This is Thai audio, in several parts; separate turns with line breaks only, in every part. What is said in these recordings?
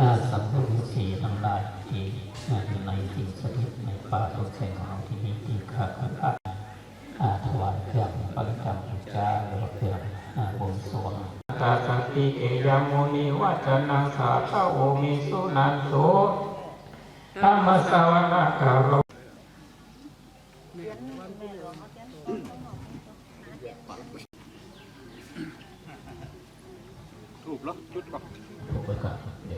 อาสัมภุริสีทั้งหลายที่อยู่ในสิ่งสถิตในป่าต้นแสงของที่มีที่ข้าพเจ้าอาถวายเครื่องประกรรมเจ้าหรือเครื่องอาบวงสรวงตาสติเกยมุนีวัจนังสาธาโอมิสุนันโตธรรมสวนาคารโร
ถูกแล้วจุดก่อน
ใน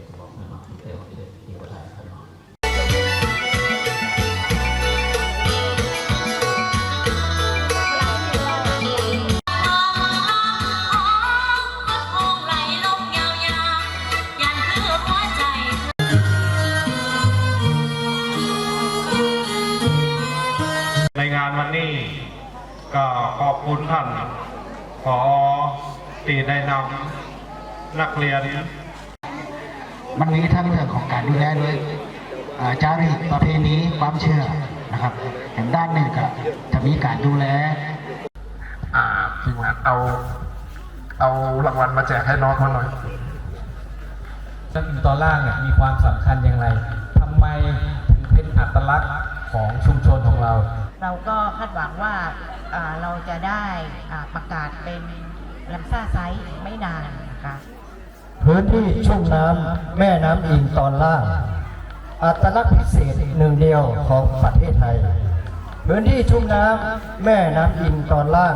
งาน
วัน
นี้ก็ขอบคุณท่านขอตีได้นำนักเรียน
มันมีทั้งเรื่องของการดูแลด้วยอ่าจารีตประเพณีความเชื่อนะครับเห็นด้านหนึ่งก็จะมีการดูแล
อ่าทีมงานเอาเอารางวัลมาแจกให้น้องเขาหน่อย
เรื่องอินตอนล่างเนี่ยมีความสำคัญอย่างไรทำไมถึงเป็นอัตลักษณ์ของชุมชนของเรา
เราก็คาดหวังว่าอ่าเราจะได้อ่าประกาศเป็นแลมซ่าไซส์ไม่นานนะคะ
พื้นที่ชุ่มน้ำแม่น้ำอิงตอนล่าง อัตลักษณ์พิเศษหนึ่งเดียวของประเทศไทย พื้นที่ชุ่มน้ำแม่น้ำอิงตอนล่าง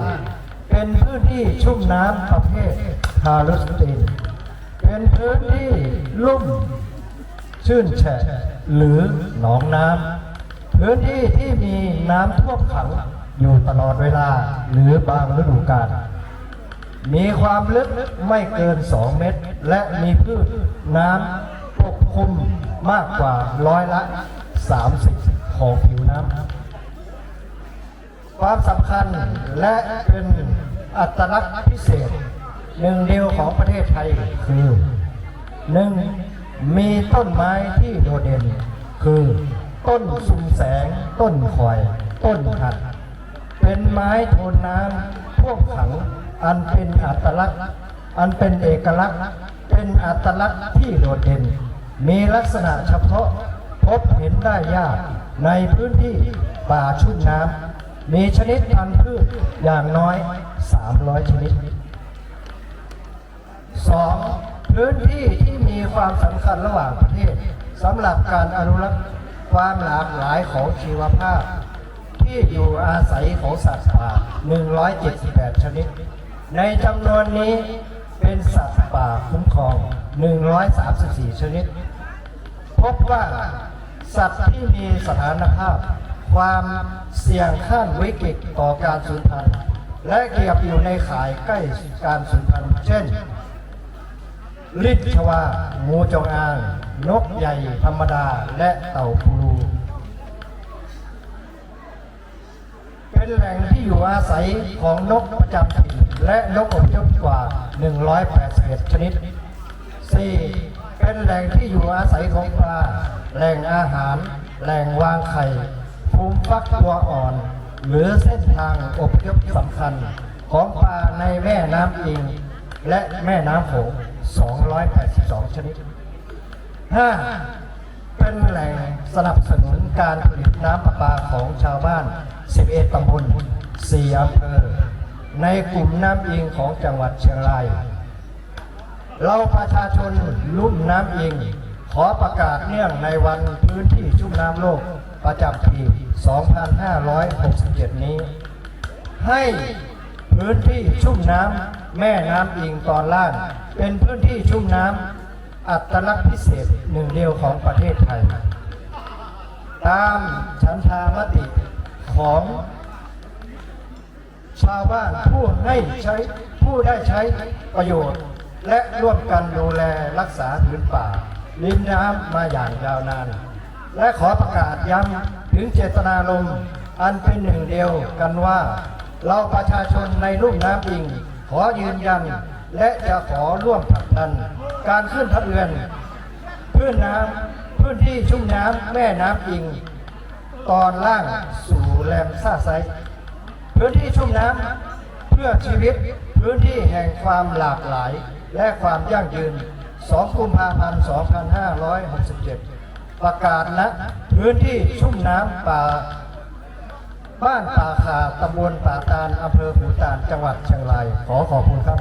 เป็นพื้นที่ชุ่มน้ำประเภทคารุสติน เป็นพื้นที่ลุ่ม ชื่นแฉะหรือหนองน้ำพื้นที่ที่มีน้ำท่วมขังอยู่ตลอดเวลาหรือบางฤดูกาล มีความลึกไม่เกิน 2 เมตร และมีพืชน้ำปกคลุมมากกว่าร้อยละ 30 ของผิวน้ำความสำคัญและเป็นอัตลักษณ์พิเศษ หนึ่งเดียวของประเทศไทยคือหนึ่งมีต้นไม้ที่โดดเด่น คือต้นสุมแสง ต้นคอย ต้นหัด เป็นไม้ทนน้ำท่วมขัง อันเป็นอัตลักษณ์ อันเป็นเอกลักษณ์ เป็นอัตลักษณ์ที่โดดเด่น มีลักษณะเฉพาะพบเห็นได้ยากในพื้นที่ป่าชุ่มน้ำมีชนิดพันธุ์พืชอย่างน้อย 300 ชนิด 2. พื้นที่ที่มีความสำคัญระหว่างประเทศสำหรับการอนุรักษ์ความหลากหลายของชีวภาพ ที่อยู่อาศัยของสัตว์ป่า 178 ชนิด ในจำนวนนี้เป็นสัตว์ป่าคุ้มครอง 134 ชนิด พบว่าสัตว์ที่มีสถานภาพ ความเสี่ยงขั้นวิกฤตต่อการสูญพันธุ์ และเกี่ยบอยู่ในข่ายใกล้การสูญพันธุ์ เช่นลิดชวางูจงอาง นกใหญ่ธรรมดาและเต่าปูรูเป็นแหล่งที่อยู่อาศัยของนกประจำถิ่น และนกอพยพกว่า 181 ชนิด 4. เป็นแหล่งที่อยู่อาศัยของปลา แหล่งอาหาร แหล่งวางไข่ภูมิฟักตัวอ่อน หรือเส้นทางอพยพสำคัญ ของปลาในแม่น้ำอิง และแม่น้ำโขง 282 ชนิด 5. เป็นแหล่งสนับสนุนการผลิตน้ำประปาของชาวบ้าน 11 ตำบล4อำเภอ ในกลุ่มน้ำอิงของจังหวัดเชียงราย เราประชาชนลุ่มน้ำอิง ขอประกาศเนื่องในวันพื้นที่ชุ่มน้ำโลกประจำปี 2567 นี้ ให้พื้นที่ชุ่มน้ำแม่น้ำอิงตอนล่าง เป็นพื้นที่ชุ่มน้ำอัตลักษณ์พิเศษหนึ่งเดียวของประเทศไทย ตามฉันทามติของ ชาวบ้านผู้ให้ใช้ผู้ได้ใช้ประโยชน์ และร่วมกันดูแลรักษาพื้นป่าริมน้ำมาอย่างยาวนาน และขอประกาศย้ำถึงเจตนารมณ์อันเป็นหนึ่งเดียวกันว่า เราประชาชนในลุ่มน้ำอิง ขอยืนยัน และจะขอร่วมผลักดัน การขึ้นทะเบียนพื้นน้ำพื้นที่ชุ่มน้ำแม่น้ำอิง ตอนล่างสู่แหลมซาไซ พื้นที่ชุ่มน้ำเพื่อชีวิตพื้นที่แห่งความหลากหลาย และความยั่งยืน 2 กุมภาพันธ์ 2567 ประกาศณพื้นที่ชุ่มน้ำป่าบ้านป่าขาตำบลป่าตาลอำเภอผูตานจังหวัดเชียงราย ขอขอบคุณครับ